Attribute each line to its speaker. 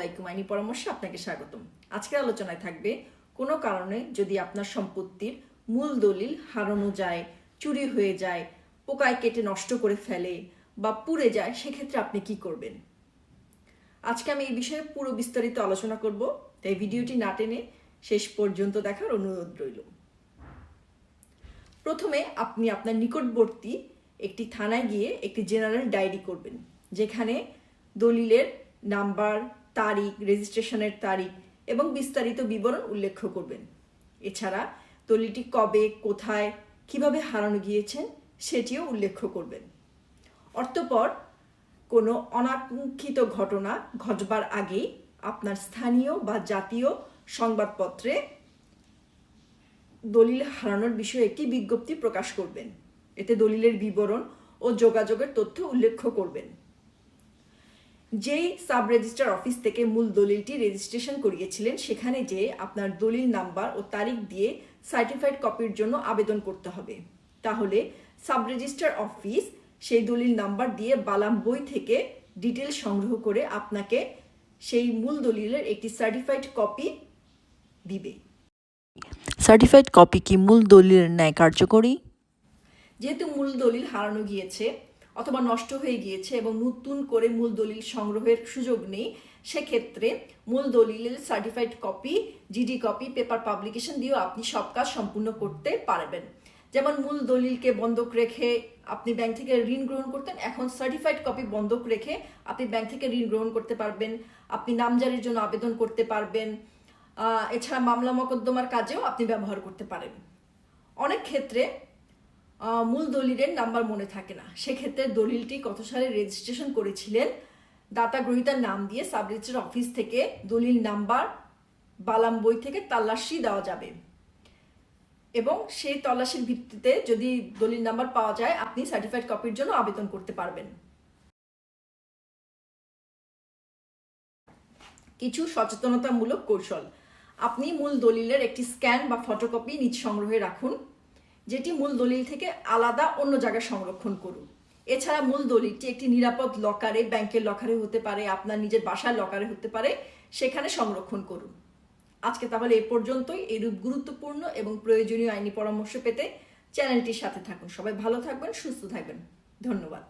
Speaker 1: আলাইকুম আইনি পরামর্শে আপনাকে স্বাগতম। আজকের আলোচনায় থাকবে, কোনো কারণে যদি আপনার সম্পত্তির মূল দলিল হারানো যায়, চুরি হয়ে যায়, পোকায় কেটে নষ্ট করে ফেলে বা পুড়ে যায়, সেক্ষেত্রে আপনি কি করবেন? আজকে আমি এই বিষয়ে পুরো বিস্তারিত আলোচনা করব, তাই ভিডিওটি না টেনে শেষ পর্যন্ত দেখার অনুরোধ রইল। প্রথমে আপনি আপনার নিকটবর্তী একটি থানায় গিয়ে একটি জেনারেল ডায়েরি করবেন, যেখানে দলিলের নাম্বার তারিখ রেজিস্ট্রেশনের তারিখ এবং বিস্তারিত বিবরণ উল্লেখ করবেন। এছাড়া দলিলটি কবে, কোথায়, কীভাবে হারানো গিয়েছেন সেটিও উল্লেখ করবেন। অর্থপর, কোনো অনাকাঙ্ক্ষিত ঘটনা ঘটবার আগেই আপনার স্থানীয় বা জাতীয় সংবাদপত্রে দলিল হারানোর বিষয়ে একটি বিজ্ঞপ্তি প্রকাশ করবেন। এতে দলিলের বিবরণ ও যোগাযোগের তথ্য উল্লেখ করবেন। যেই সাব রেজিস্ট্রার অফিস থেকে মূল দলিলটি রেজিস্ট্রেশন করিয়েছিলেন সেখানে যে আপনার দলিল নাম্বার ও তারিখ দিয়ে সার্টিফাইড কপির জন্য আবেদন করতে হবে। তাহলে সাব রেজিস্ট্রার অফিস সেই দলিল নাম্বার দিয়ে বালাম বই থেকে ডিটেল সংগ্রহ করে আপনাকে সেই মূল দলিলের একটি সার্টিফাইড কপি দিবে।
Speaker 2: সার্টিফাইড কপি কি মূল দলিলের ন্যায় কার্যকরী?
Speaker 1: যেহেতু মূল দলিল হারানো গিয়েছে অথবা নষ্ট হয়ে গিয়েছে এবং নতুন করে মূল দলিল সংগ্রহের সুযোগ নেই, সেক্ষেত্রে মূল দলিলের certified copy GD copy paper publication দিয়েও আপনি সব কাজ সম্পূর্ণ করতে পারবেন। যেমন মূল দলিলকে বন্ধক রেখে আপনি ব্যাংক থেকে ঋণ গ্রহণ করতেন, এখন সার্টিফাইড কপি বন্ধক রেখে আপনি ব্যাংক থেকে ঋণ গ্রহণ করতে পারবেন, আপনি নামজারির জন্য আবেদন করতে পারবেন এছাড়া মামলা মকদ্দমার কাজেও আপনি ব্যবহার করতে পারেন। অনেক ক্ষেত্রে মূল দলিলের নাম্বার মনে থাকে না। সেক্ষেত্রে দলিলটি কত সালে রেজিস্ট্রেশন করেছিলেন? দাতা গ্রহীতার নাম দিয়ে সাব রেজিস্ট্রার অফিস থেকে দলিল নাম্বার, বালাম বই থেকে তাল্লাশি দেওয়া যাবে। এবং সেই তল্লাশির ভিত্তিতে যদি দলিল নাম্বার পাওয়া যায়, আপনি সার্টিফাইড কপির জন্য আবেদন করতে পারবেন। কিছু সচেতনতামূলক কৌশল। আপনি মূল দলিলের একটি স্ক্যান বা ফটোকপি নিজ সংগ্রহে রাখুন। যেটি মূল দলিল থেকে আলাদা অন্য জায়গায় সংরক্ষণ করুন। এছাড়া মূল দলিলটি একটি নিরাপদ লকারে, ব্যাংকের লকারে হতে পারে, আপনার নিজের বাসার লকারে হতে পারে, সেখানে সংরক্ষণ করুন। আজকে তাহলে এ পর্যন্তই। এরূপ গুরুত্বপূর্ণ এবং প্রয়োজনীয় আইনি পরামর্শ পেতে চ্যানেলটির সাথে থাকুন। সবাই ভালো থাকবেন, সুস্থ থাকবেন। ধন্যবাদ।